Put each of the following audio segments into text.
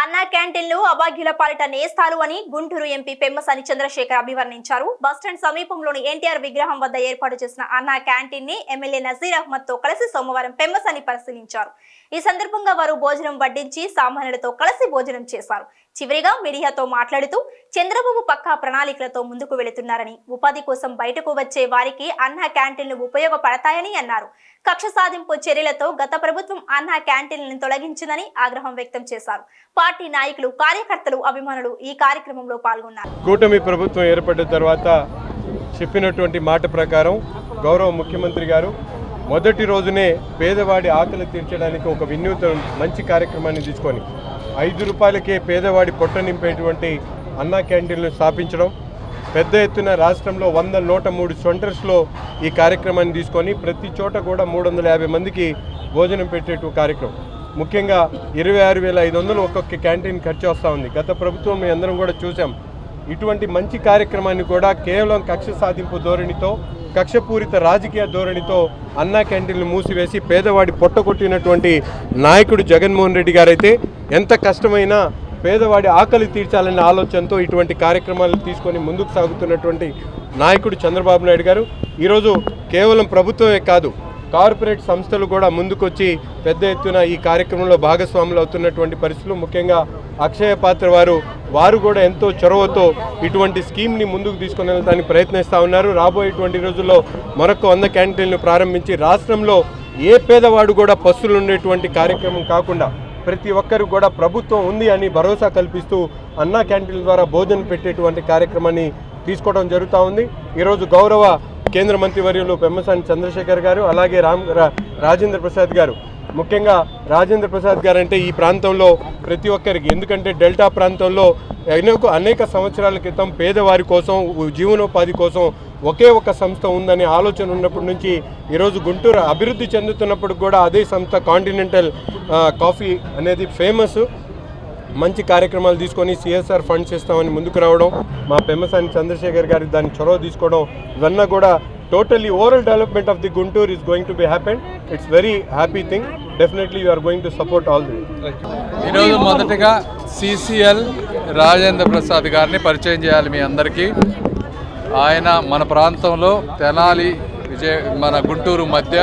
అన్నా క్యాంటీన్లు అభాగ్యుల పాలిట నేస్తాలు అని గుంటూరు ఎంపీ పెమ్మసాని చంద్రశేఖర్ అభివర్ణించారు. బస్టాండ్ సమీపంలోని ఎన్టీఆర్ విగ్రహం వద్ద ఏర్పాటు చేసిన అన్నా క్యాంటీన్ని ఎమ్మెల్యే నజీర్ అహ్మద్తో కలిసి సోమవారం పెమ్మసాని పరిశీలించారు. ఈ సందర్భంగా వారు భోజనం వడ్డించి సామాన్యులతో కలిసి భోజనం చేశారు. చివరిగా మీడియాతో మాట్లాడుతూ చంద్రబాబు పక్కా ప్రణాళికలతో ముందుకు వెళుతున్నారని ఉపాధి కోసం బయటకు వచ్చే వారికి అన్నా క్యాంటీన్లు ఉపయోగపడతాయని అన్నారు. కక్ష సాధింపు చర్యలతో గత ప్రభుత్వం అన్నా క్యాంటీన్లను తొలగించిందని ఆగ్రహం వ్యక్తం చేశారు. పార్టీ నాయకులు కార్యకర్తలు అభిమానులు ఈ కార్యక్రమంలో పాల్గొన్నారు. కూటమి ప్రభుత్వం ఏర్పడిన తర్వాత చెప్పినటువంటి మాట ప్రకారం గౌరవ ముఖ్యమంత్రి గారు మొదటి రోజునే పేదవాడి ఆకలి తీర్చడానికి ఒక వినూత్న మంచి కార్యక్రమాన్ని తీసుకొని ఐదు రూపాయలకే పేదవాడి పొట్ట నింపేటువంటి అన్నా క్యాంటీన్లు స్థాపించడం పెద్ద ఎత్తున రాష్ట్రంలో వంద నూట మూడు సెంటర్స్లో ఈ కార్యక్రమాన్ని తీసుకొని ప్రతి చోట కూడా మూడు వందల యాభై మందికి భోజనం పెట్టేటు కార్యక్రమం. ముఖ్యంగా ఇరవై ఆరు వేల ఐదు వందలు ఒక్కొక్క క్యాంటీన్ ఖర్చు వస్తూ ఉంది. గత ప్రభుత్వం మీ అందరం కూడా చూసాం ఇటువంటి మంచి కార్యక్రమాన్ని కూడా కేవలం కక్ష సాధింపు ధోరణితో కక్షపూరిత రాజకీయ ధోరణితో అన్నా క్యాంటీన్లు మూసివేసి పేదవాడి పొట్ట కొట్టినటువంటి నాయకుడు జగన్మోహన్ రెడ్డి గారైతే ఎంత కష్టమైనా పేదవాడి ఆకలి తీర్చాలనే ఆలోచనతో ఇటువంటి కార్యక్రమాలు తీసుకొని ముందుకు సాగుతున్నటువంటి నాయకుడు చంద్రబాబు నాయుడు గారు. ఈరోజు కేవలం ప్రభుత్వమే కాదు కార్పొరేట్ సంస్థలు కూడా ముందుకొచ్చి పెద్ద ఎత్తున ఈ కార్యక్రమంలో భాగస్వాములు అవుతున్నటువంటి పరిస్థితులు. ముఖ్యంగా అక్షయ పాత్ర వారు వారు కూడా ఎంతో చొరవతో ఇటువంటి స్కీమ్ని ముందుకు తీసుకుని వెళ్ళడానికి ప్రయత్నిస్తూ ఉన్నారు. రాబోయేటువంటి రోజుల్లో మరొక వంద క్యాంటీన్లు ప్రారంభించి రాష్ట్రంలో ఏ పేదవాడు కూడా పస్తులు ఉండేటువంటి కార్యక్రమం కాకుండా ప్రతి ఒక్కరు కూడా ప్రభుత్వం ఉంది అని భరోసా కల్పిస్తూ అన్నా క్యాంటీన్ల ద్వారా భోజనం పెట్టేటువంటి కార్యక్రమాన్ని తీసుకోవడం జరుగుతూ ఉంది. ఈరోజు గౌరవ కేంద్ర మంత్రివర్యులు పెమ్మసాని చంద్రశేఖర్ గారు అలాగే రామ్ రాజేంద్ర ప్రసాద్ గారు. ముఖ్యంగా రాజేంద్ర ప్రసాద్ గారు అంటే ఈ ప్రాంతంలో ప్రతి ఒక్కరికి. ఎందుకంటే డెల్టా ప్రాంతంలో అనేక అనేక సంవత్సరాల క్రితం పేదవారి కోసం జీవనోపాధి కోసం ఒకే ఒక సంస్థ ఉందనే ఆలోచన ఉన్నప్పటి నుంచి ఈరోజు గుంటూరు అభివృద్ధి చెందుతున్నప్పుడు కూడా అదే సంస్థ కాంటినెంటల్ కాఫీ అనేది ఫేమస్. మంచి కార్యక్రమాలు తీసుకొని సిఎస్ఆర్ ఫండ్స్ ఇస్తామని ముందుకు రావడం మా పెమ్మసాని చంద్రశేఖర్ గారి దాన్ని చొరవ తీసుకోవడం ఇవన్నీ కూడా totally overall development of the Guntur is going to be happen it's very happy thing definitely you are going to support all the ఈరోజు మొదటగా సిసిఎల్ రాజేంద్ర ప్రసాద్ గారిని పరిచయం చేయాలి మీ అందరికీ. ఆయన మన ప్రాంతంలో తెనాలి విజయ మన గుంటూరు మధ్య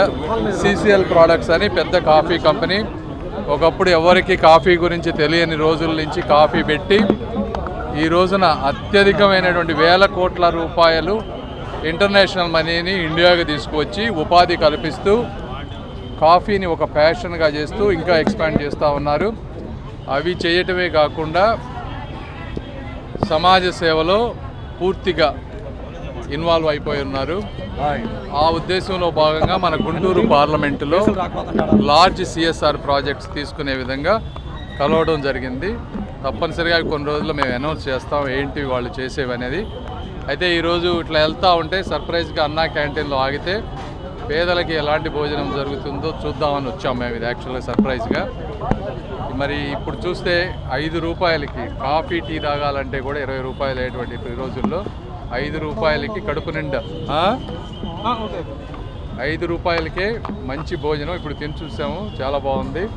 సిసిఎల్ ప్రోడక్ట్స్ అని పెద్ద కాఫీ కంపెనీ ఒకప్పుడు ఎవరికి కాఫీ గురించి తెలియని రోజుల నుంచి కాఫీ పెట్టి ఈ రోజున అత్యధికమైనటువంటి వేల కోట్ల రూపాయలు ఇంటర్నేషనల్ మనీని ఇండియాకి తీసుకువచ్చి ఉపాధి కల్పిస్తూ కాఫీని ఒక ప్యాషన్గా చేస్తూ ఇంకా ఎక్స్పాండ్ చేస్తూ ఉన్నారు. అవి చేయటమే కాకుండా సమాజ సేవలో పూర్తిగా ఇన్వాల్వ్ అయిపోయి ఉన్నారు. ఆ ఉద్దేశంలో భాగంగా మన గుంటూరు పార్లమెంటులో లార్జ్ సిఎస్ఆర్ ప్రాజెక్ట్స్ తీసుకునే విధంగా కలవడం జరిగింది. తప్పనిసరిగా కొన్ని రోజుల్లో మేము అనౌన్స్ చేస్తాం ఏంటి వాళ్ళు చేసేవి అనేది. అయితే ఈరోజు ఇట్లా వెళ్తూ ఉంటే సర్ప్రైజ్గా అన్నా క్యాంటీన్లో ఆగితే పేదలకి ఎలాంటి భోజనం జరుగుతుందో చూద్దామని వచ్చాం మేము ఇది యాక్చువల్గా సర్ప్రైజ్గా. మరి ఇప్పుడు చూస్తే ఐదు రూపాయలకి కాఫీ టీ తాగాలంటే కూడా ఇరవై రూపాయలు అయ్యేటువంటి ఈ రోజుల్లో ఐదు రూపాయలకి కడుపు నిండా? ఐదు రూపాయలకే మంచి భోజనం. ఇప్పుడు తిని చూసాము. చాలా బాగుంది.